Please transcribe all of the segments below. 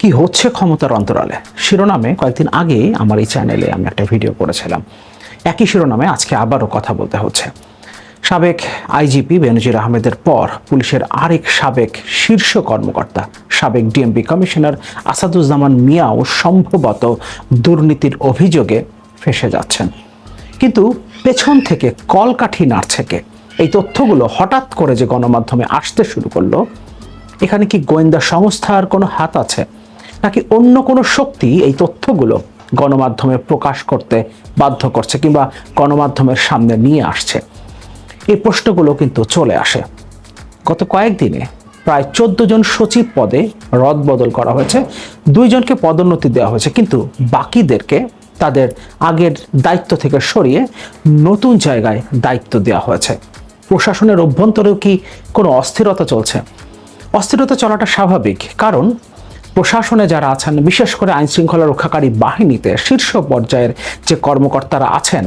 কি হচ্ছে ক্ষমতার অন্তরালে? শিরোনামে কয়েকদিন আগে আমার এই চ্যানেলে আমি একটা ভিডিও করেছিলাম। একই শিরোনামে আজকে আবারও কথা বলতে হচ্ছে। সাবেক আইজিপি বেনজির আহমেদের পর পুলিশের আরেক সাবেক শীর্ষ কর্মকর্তা, সাবেক ডিএমপি কমিশনার আসাদুজ্জামান মিয়াও সম্ভবত দুর্নীতির অভিযোগে ফেসে যাচ্ছেন। কিন্তু পেছন থেকে কলকাঠি নাড়ছে কে? এই তথ্যগুলো হঠাৎ করে যে গণমাধ্যমে আসতে শুরু করল, এখানে কি গোয়েন্দা সংস্থার কোনো হাত আছে? নাকি অন্য কোনো শক্তি এই তথ্যগুলো গণমাধ্যমে প্রকাশ করতে বাধ্য করছে কিংবা গণমাধ্যমের সামনে নিয়ে আসছে? এই প্রশ্নগুলো কিন্তু চলে আসে। গত কয়েকদিনে প্রায় চোদ্দ জন সচিব পদে রদবদল করা হয়েছে দুইজনকে পদোন্নতি দেওয়া হয়েছে, কিন্তু বাকিদেরকে তাদের আগের দায়িত্ব থেকে সরিয়ে নতুন জায়গায় দায়িত্ব দেওয়া হয়েছে। প্রশাসনের অভ্যন্তরেও কি কোনো অস্থিরতা চলছে? অস্থিরতা চলাটা স্বাভাবিক, কারণ প্রশাসনে যারা আছেন, বিশেষ করে আইন শৃঙ্খলা রক্ষাকারী বাহিনীতে শীর্ষ পর্যায়ের যে কর্মকর্তারা আছেন,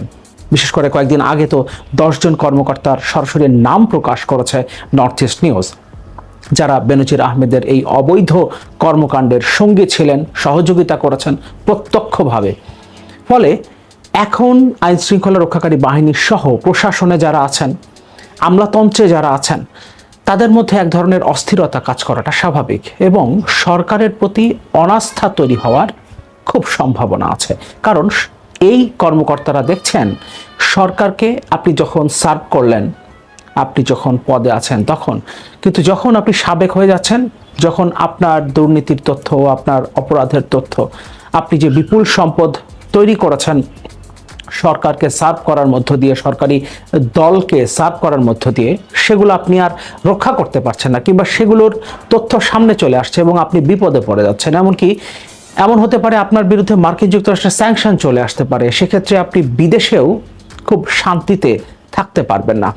বিশেষ করে কয়েকদিন আগে তো দশজন কর্মকর্তার সরাসরি নাম প্রকাশ করেছে নর্থ ইস্ট নিউজ। যারা বেনজির আহমেদের এই অবৈধ কর্মকাণ্ডের সঙ্গী ছিলেন, সহযোগিতা করেছেন প্রত্যক্ষভাবে। ফলে এখন আইন শৃঙ্খলা রক্ষাকারী বাহিনী সহ প্রশাসনে যারা আছেন, আমলাতন্ত্রে যারা আছেন তাদের মধ্যে এক ধরনের অস্থিরতা কাজ করাটা স্বাভাবিক এবং সরকারের প্রতি অনাস্থা তৈরি হওয়ার খুব সম্ভাবনা আছে। কারণ এই কর্মকর্তারা দেখছেন, সরকারকে আপনি যখন সার্ভ করলেন, আপনি যখন পদে আছেন তখন, কিন্তু যখন আপনি সাবেক হয়ে যাচ্ছেন, যখন আপনার দুর্নীতির তথ্য, আপনার অপরাধের তথ্য, আপনি যে বিপুল সম্পদ তৈরি করেছেন সরকারকে সার্ভ করার মধ্য দিয়ে, সরকারি দলকে সার্ভ করার মধ্য দিয়ে সেগুলো আপনি আর রক্ষা করতে পারছেন না কিংবা সেগুলোর তথ্য সামনে চলে আসছে এবং আপনি বিপদে পড়ে যাচ্ছেন। এমনকি এমন হতে পারে আপনার বিরুদ্ধে মার্কিন যুক্তরাষ্ট্রের স্যাংশন চলে আসতে পারে। সেক্ষেত্রে আপনি বিদেশেও খুব শান্তিতে থাকতে পারবেন না।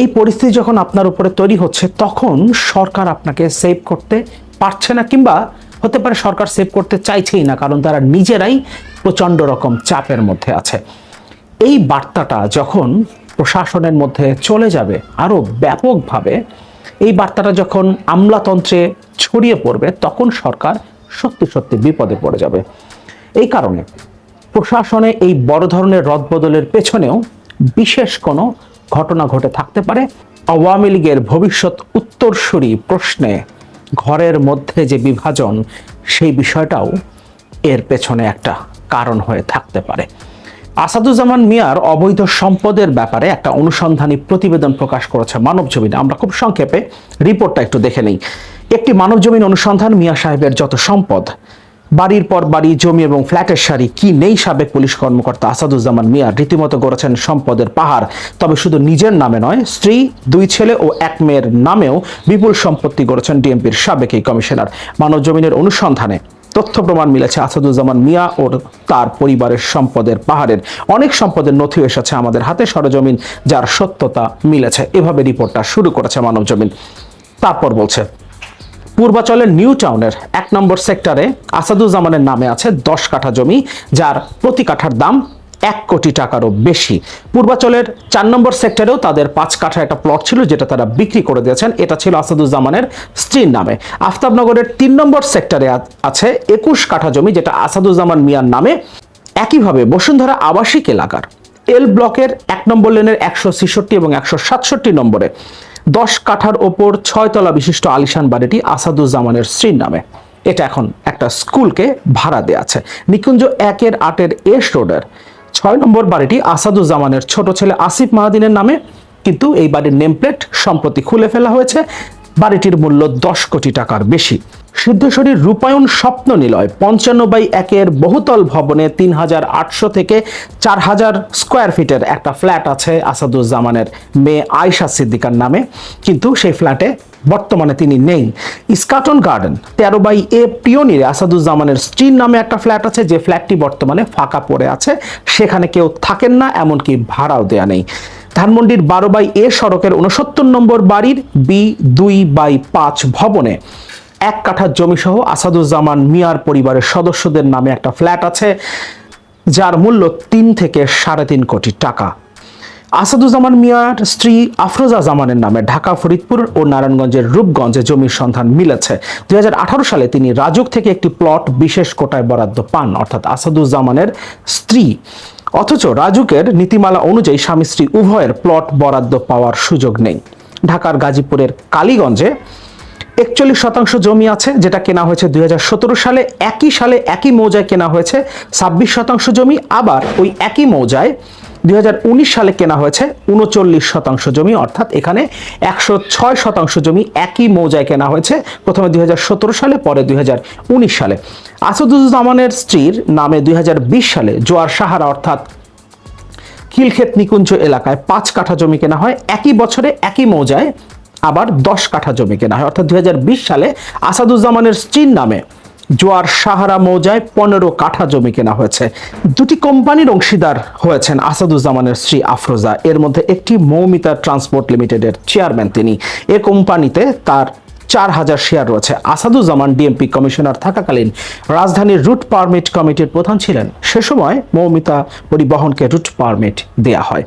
এই পরিস্থিতি যখন আপনার উপরে তৈরি হচ্ছে, তখন সরকার আপনাকে সেভ করতে পারছে না কিংবা হতে পারে সরকার সেভ করতে চাইছেই না, কারণ তারা নিজেরাই প্রচণ্ড রকম চাপের মধ্যে আছে। এই বার্তাটা যখন প্রশাসনের মধ্যে চলে যাবে আরও ব্যাপকভাবে, এই বার্তাটা যখন আমলাতন্ত্রে ছড়িয়ে পড়বে, তখন সরকার সত্যি সত্যি বিপদে পড়ে যাবে। এই কারণে প্রশাসনে এই বড় ধরনের রদবদলের পেছনেও বিশেষ কোনো ঘটনা ঘটে থাকতে পারে। আওয়ামী লীগের ভবিষ্যৎ উত্তরসূরি প্রশ্নে ঘরের মধ্যে যে বিভাজন, সেই বিষয়টাও এর পেছনে একটা কারণ হয়ে থাকতে পারে। আসাদুজ্জামান মিয়ার অবৈধ সম্পদের ব্যাপারে একটা অনুসন্ধানী প্রতিবেদন প্রকাশ করেছে মানবজমিন আমরা খুব সংক্ষেপে রিপোর্টটা একটু দেখে নেই। একটি মানবজমিন অনুসন্ধান মিয়া সাহেবের যত সম্পদ বাড়ির পর বাড়ি, জমি এবং ফ্ল্যাটের সারি কি নেই সাবেক পুলিশ কর্মকর্তা আসাদুজ্জামান মিয়া? রীতিমতো গড়েছেন সম্পদের পাহাড়। তবে শুধু নিজের নামে নয়, স্ত্রী, দুই ছেলে ও এক মেয়ের নামেও বিপুল সম্পত্তি গড়েছেন ডিএমপির সাবেক এই কমিশনার। মানবজমিনের অনুসন্ধানে তথ্য প্রমাণ মিলেছে আসাদুজ্জামান মিয়া ও তার পরিবারের সম্পদের পাহাড়ের। অনেক সম্পদের নথি এসেছে আমাদের হাতে সরজমিন, যার সত্যতা মিলেছে। এভাবে রিপোর্টটা শুরু করেছে মানবজমিন তারপর বলছে পূর্বাচলের নিউ টাউনের এক নম্বর সেক্টরে আসাদুজ্জামানের নামে আছে দশ কাঠা জমি, যার প্রতি কাঠার দাম এক কোটি টাকারও বেশি। পূর্বাচলের চার নম্বর সেক্টরেও তাদের পাঁচ কাঠা একটা প্লট ছিল যেটা তারা বিক্রি করে দিয়েছেন। এটা ছিল আসাদুজ্জামানের স্ত্রীর নামে। আফতাবনগরের তিন নম্বর সেক্টরে আছে একুশ কাঠা জমি, যেটা আসাদুজ্জামান মিয়ার নামে। একইভাবে বসুন্ধরা আবাসিক এলাকার এল ব্লকের এক নম্বর লেনের একশো ছেষট্টি এবং একশো সাতষট্টি নম্বরে দশ কাঠার ওপর ছয়তলা বিশিষ্ট আলিশান বাড়িটি আসাদুজ্জামানের স্ত্রীর নামে। এটা এখন একটা স্কুলকে ভাড়া দেওয়া আছে। নিকুঞ্জ একের আটের এস রোডের। ছয় নম্বর বাড়িটি আসাদুজ্জামানের ছোট ছেলে আসিফ মাহাদিনের নামে, কিন্তু এই বাড়ির নেমপ্লেট সম্প্রতি খুলে ফেলা হয়েছে। বাড়িটির মূল্য দশ কোটি টাকার বেশি। সিদ্ধেশ্বরীর রূপায়ণ স্বপ্ন নিলয় পঞ্চান্ন বাই একের বহুতল ভবনে তিন হাজার আটশো থেকে চার হাজার স্কোয়ার ফিটের একটা ফ্ল্যাট আছে আসাদুজ্জামানের মেয়ে আয়শা সিদ্দিকার নামে। কিন্তু সেই ফ্ল্যাটে বর্তমানে তিনি নেই। ইস্কাটন গার্ডেন তেরো বাই এ পিওনিরে আসাদুজ্জামানের স্ত্রীর নামে একটা ফ্ল্যাট আছে, যে ফ্ল্যাটটি বর্তমানে ফাঁকা পড়ে আছে। সেখানে কেউ থাকেন না, এমনকি ভাড়াও দেয়া নেই। ধানমন্ডির বারো বাই এ সড়কের উনসত্তর নম্বর বাড়ির বি দুই বাই পাঁচ ভবনে এক কাঠার জমি সহ আসাদুজ্জামান মিয়ার পরিবারের সদস্যদের নামে একটা ফ্ল্যাট আছে, যার মূল্য তিন থেকে সাড়ে তিন কোটি টাকা। আসাদুজ্জামান মিয়ার স্ত্রী আফরোজা জামানের নামে ঢাকা, ফরিদপুর ও নারায়ণগঞ্জের রূপগঞ্জে জমির সন্ধান মিলেছে। দুই হাজার আঠারো সালে তিনি রাজুক থেকে একটি প্লট বিশেষ কোটায় বরাদ্দ পান, অর্থাৎ আসাদুজ্জামানের স্ত্রী। অথচ রাজুকের নীতিমালা অনুযায়ী স্বামী স্ত্রী উভয়ের প্লট বরাদ্দ পাওয়ার সুযোগ নেই। ঢাকার গাজীপুরের কালীগঞ্জে একচল্লিশ শতাংশ জমি আছে, যেটা কেনা হয়েছে দুই হাজার সতেরো সালে। একই সালে একই মৌজায় কেনা হয়েছে ছাব্বিশ শতাংশ জমি। আবার ওই একই মৌজায় দু হাজার উনিশ সালে কেনা হয়েছে উনচল্লিশ শতাংশ জমি। অর্থাৎ এখানে একশো ছয় শতাংশ জমি একই মৌজায় কেনা হয়েছে, প্রথমে দুই হাজার সতেরো সালে, পরে দুই হাজার উনিশ সালে। আসাদুজ্জামানের স্ত্রীর নামে দুই হাজার বিশ সালে জোয়ার সাহারা, অর্থাৎ খিলক্ষেত নিকুঞ্জ এলাকায় পাঁচ কাঠা জমি কেনা হয়। একই বছরে একই মৌজায় আবার দশ কাঠা জমি কেনা হয়। অর্থাৎ দু হাজার বিশ সালে আসাদুজ্জামানের স্ত্রীর নামে জোয়ার সাহারা মৌজায় পনেরো কাঠা জমি কেনা হয়েছে। দুটি কোম্পানির অংশীদার হয়েছেন আসাদুজ্জামানের স্ত্রী আফরোজা। এর মধ্যে একটি মৌমিতা ট্রান্সপোর্ট লিমিটেডের চেয়ারম্যান তিনি। এ কোম্পানিতে তার চার হাজার শেয়ার রয়েছে। আসাদুজ্জামান ডিএমপি কমিশনার থাকাকালীন রাজধানীর রুট পারমিট কমিটির প্রধান ছিলেন। সে সময় মৌমিতা পরিবহনকে রুট পারমিট দেয়া হয়।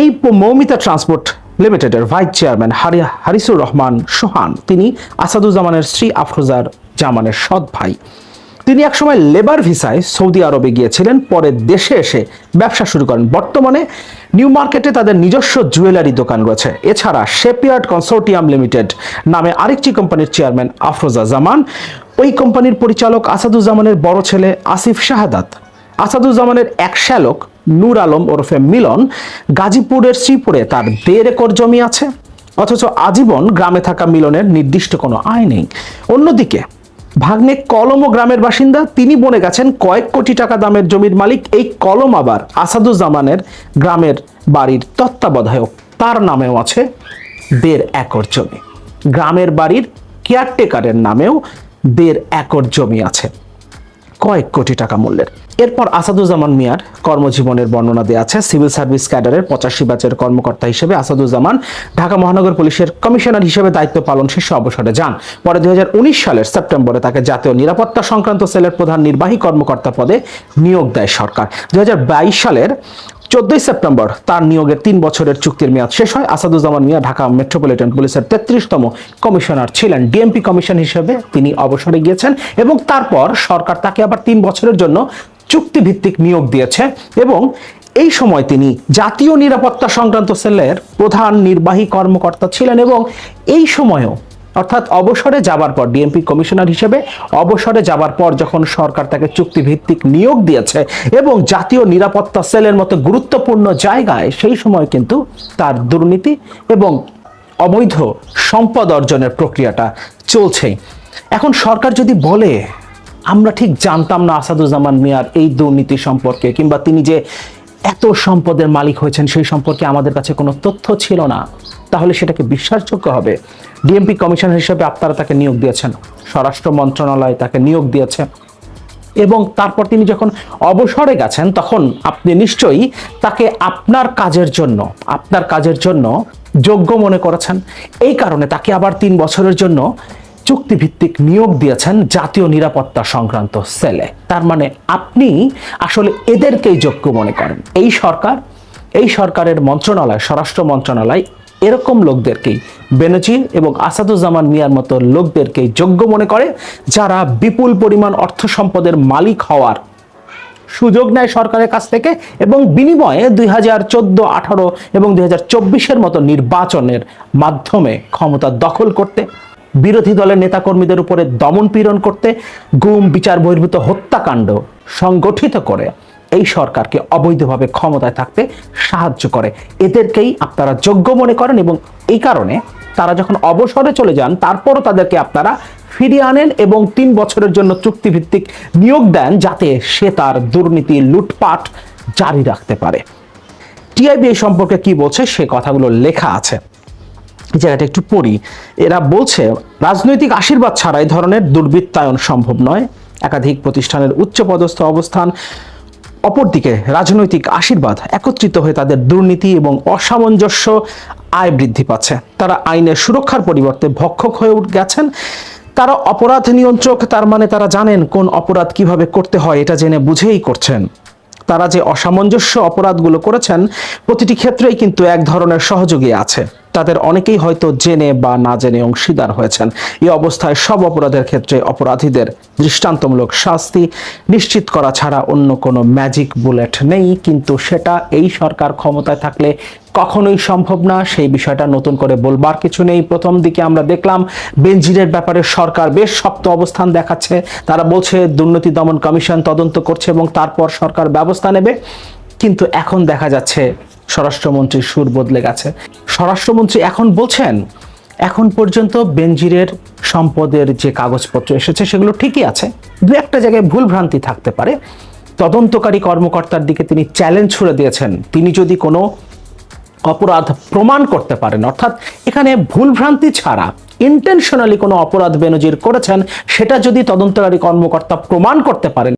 এই মৌমিতা ট্রান্সপোর্ট লিমিটেডের ভাইস চেয়ারম্যান হারি, হারিসুর রহমান সোহান, তিনি আসাদুজ্জামানের স্ত্রী আফরোজার জামানের সৎ ভাই। তিনি একসময় লেবার ভিসায় সৌদি আরবে গিয়েছিলেন, পরে দেশে এসে ব্যবসা শুরু করেন। বর্তমানে নিউ মার্কেটে তাদের নিজস্ব জুয়েলারি দোকান রয়েছে। এছাড়া শেপিয়ার্ড কনসোর্টিয়াম লিমিটেড নামে আরেকটি কোম্পানির চেয়ারম্যান আফরোজা জামান। ওই কোম্পানির পরিচালক আসাদুজ্জামানের বড় ছেলে আসিফ শাহাদাত। আসাদুজ্জামানের এক শ্যালক নূর আলম ওরফে মিলন গাজীপুরের শ্রীপুরে তার দেড় একর জমি আছে। অথচ আজীবন গ্রামে থাকা মিলনের নির্দিষ্ট কোনো আয় নেই। অন্যদিকে, ভাগ্নে কলম ও গ্রামের বাসিন্দা, তিনি বনে গেছেন কয়েক কোটি টাকা দামের জমির মালিক এই কলম আবার আসাদুজ্জামানের গ্রামের বাড়ির তত্ত্বাবধায়ক। তার নামেও আছে দেড় একর জমি। গ্রামের বাড়ির কেয়ারটেকারের নামেও দেড় একর জমি আছে। কয়েক কোটি টাকা মূল্যের। এরপর আসাদুজ্জামান মিয়ার কর্মজীবনের বর্ণনা দেওয়া আছে। সিভিল সার্ভিস ক্যাডারের পঁচাশি ব্যাচের কর্মকর্তা হিসেবে আসাদুজ্জামান ঢাকা মহানগর পুলিশের কমিশনার হিসেবে দায়িত্ব পালন শেষে অবসরে যান। পরে দুই হাজার উনিশ সালের সেপ্টেম্বরে তাকে জাতীয় নিরাপত্তা সংক্রান্ত সেলের প্রধান নির্বাহী কর্মকর্তা পদে নিয়োগ দেয় সরকার। দুই সালের চোদ্দই সেপ্টেম্বর তার নিয়োগের তিন বছরের চুক্তির মেয়াদ শেষ হয়। আসাদুজ্জামান মিয়া ঢাকা মেট্রোপলিটন পুলিশের তেত্রিশতম কমিশনার ছিলেন। ডিএমপি কমিশন হিসেবে তিনি অবসরে গিয়েছেন এবং তারপর সরকার তাকে আবার তিন বছরের জন্য চুক্তিভিত্তিক নিয়োগ দিয়েছে এবং এই সময় তিনি জাতীয় নিরাপত্তা সংক্রান্ত সেলের প্রধান নির্বাহী কর্মকর্তা ছিলেন এবং এই সময়ও, অর্থাৎ অবসরে যাবার পর ডিএমপি কমিশনার হিসেবে অবসরে যাবার পর যখন সরকার তাকে চুক্তিভিত্তিক নিয়োগ দিয়েছে এবং জাতীয় নিরাপত্তা সেলের মতো গুরুত্বপূর্ণ জায়গায় সেই সময় কিন্তু তার দুর্নীতি এবং অবৈধ সম্পদ অর্জনের প্রক্রিয়াটা চলছেই। এখন সরকার যদি বলে আমরা ঠিক জানতাম না আসাদুজ্জামান মিয়ার এই দুর্নীতি সম্পর্কে, কিংবা তিনি যে এত সম্পদের মালিক হয়েছেন সেই সম্পর্কে আমাদের কাছে কোনো তথ্য ছিল না। তাহলে সেটাকে বিশ্বাসযোগ্য হবে? ডিএমপি কমিশনার হিসেবে আপনারা তাকে নিয়োগ দিয়েছেন, স্বরাষ্ট্র মন্ত্রণালয় তাকে নিয়োগ দিয়েছে। এবং তারপর তিনি যখন অবসরে গেছেন, তখন আপনি নিশ্চয়ই তাকে আপনার কাজের জন্য, আপনার কাজের জন্য যোগ্য মনে করেছেন। এই কারণে তাকে আবার তিন বছরের জন্য চুক্তিভিত্তিক নিয়োগ দিয়েছেন জাতীয় নিরাপত্তা সংক্রান্ত সেলে। তার মানে আপনি আসলে এদেরকেই যোগ্য মনে করেন। এই সরকার, এই সরকারের মন্ত্রণালয়, স্বরাষ্ট্র মন্ত্রণালয় এরকম লোকদেরকেই, বেনজির এবং আসাদুজ্জামান মিয়ার মতো লোকদেরকেই যোগ্য মনে করে যারা বিপুল পরিমাণ অর্থ সম্পদের মালিক হওয়ার সুযোগ নেয় সরকারের কাছ থেকে এবং বিনিময়ে দুই হাজার চোদ্দ আঠারো এবং দুই হাজার চব্বিশের মতো নির্বাচনের মাধ্যমে ক্ষমতা দখল করতে বিরোধী দলের নেতাকর্মীদের উপরে দমন পীড়ন করতে গুম, বিচার বহির্ভূত হত্যাকাণ্ড সংগঠিত করে। এই সরকারকে অবৈধভাবে ক্ষমতায় থাকতে সাহায্য করে। এদেরকেই আপনারা যোগ্য মনে করেন এবং এই কারণে তারা যখন অবসরে চলে যান, তারপরও তাদেরকে আপনারা ফিরিয়ে আনেন এবং তিন বছরের জন্য চুক্তিভিত্তিক নিয়োগ দেন যাতে সে তার দুর্নীতি, লুটপাট জারি রাখতে পারে। টিআইবি এই সম্পর্কে কি বলছে সে কথাগুলো লেখা আছে। জায়গাটা একটু পড়ি। এরা বলছে, রাজনৈতিক আশীর্বাদ ছাড়া এই ধরনের দুর্বৃত্তায়ন সম্ভব নয়। একাধিক প্রতিষ্ঠানের উচ্চপদস্থ অবস্থান, অপরদিকে রাজনৈতিক আশীর্বাদ একত্রিত হয়ে তাদের দুর্নীতি এবং অসামঞ্জস্য আয় বৃদ্ধি পাচ্ছে। তারা আইনের সুরক্ষার পরিবর্তে ভক্ষক হয়ে উঠ- গেছেন। তারা অপরাধ নিয়ন্ত্রক, তার মানে তারা জানেন কোন অপরাধ কীভাবে করতে হয়, এটা জেনে বুঝেই করছেন। তারা যে অসামঞ্জস্য অপরাধগুলো করেছেন, প্রতিটি ক্ষেত্রেই কিন্তু এক ধরনের সহযোগী আছে। তাদের অনেকেই হয়তো জেনে বা না জেনে অংশীদার হয়েছেন। এই অবস্থায় সব অপরাধের ক্ষেত্রে অপরাধীদের দৃষ্টান্তমূলক শাস্তি নিশ্চিত করা ছাড়া অন্য কোনো ম্যাজিক বুলেট নেই। কিন্তু সেটা এই সরকার ক্ষমতায় থাকলে কখনোই সম্ভব না। সেই বিষয়টা নতুন করে বলবার কিছু নেই। প্রথম দিকে আমরা দেখলাম, বেনজিরের ব্যাপারে সরকার বেশ শক্ত অবস্থান দেখাচ্ছে। তারা বলছে, দুর্নীতি দমন কমিশন তদন্ত করছে এবং তারপর সরকার ব্যবস্থা নেবে। কিন্তু এখন দেখা যাচ্ছে স্বরাষ্ট্রমন্ত্রীর সুর বদলে গেছে। স্বরাষ্ট্রমন্ত্রী এখন বলছেন, এখন পর্যন্ত বেনজিরের সম্পদের যে কাগজপত্র এসেছে সেগুলো ঠিকই আছে। দু একটা জায়গায় ভুলভ্রান্তি থাকতে পারে। তদন্তকারী কর্মকর্তার দিকে তিনি চ্যালেঞ্জ ছুড়ে দিয়েছেন। তিনি যদি কোনো অপরাধ প্রমাণ করতে পারেন, অর্থাৎ এখানে ভুলভ্রান্তি ছাড়া ইন্টেনশনালি কোনো অপরাধ বেনজির করেছেন, সেটা যদি তদন্তকারী কর্মকর্তা প্রমাণ করতে পারেন